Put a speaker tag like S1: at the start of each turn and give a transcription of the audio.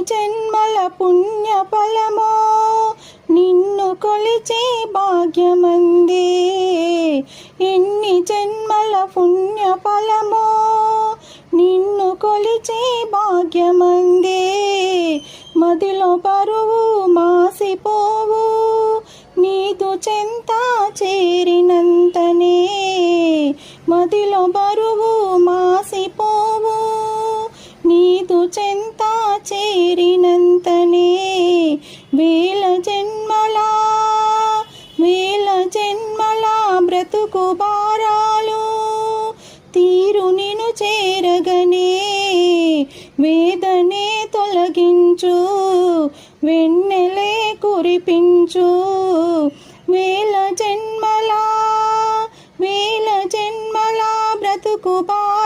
S1: జన్మల పుణ్య ఫలమో నిన్ను కొలిచే భాగ్యమందే. ఎన్ని జన్మల పుణ్య ఫలమో నిన్ను కొలిచే భాగ్యమందే. మదిలో పరువు మాసిపోవు నీదు చెంత చేరినంతనే. మదిలో బరువు మా బ్రతుకు భారాలు తీరు నిను చేరగనే. వేదనే తొలగించు వెన్నెలే కురిపించు. వేల జన్మలా వేల జన్మల బ్రతుకు బా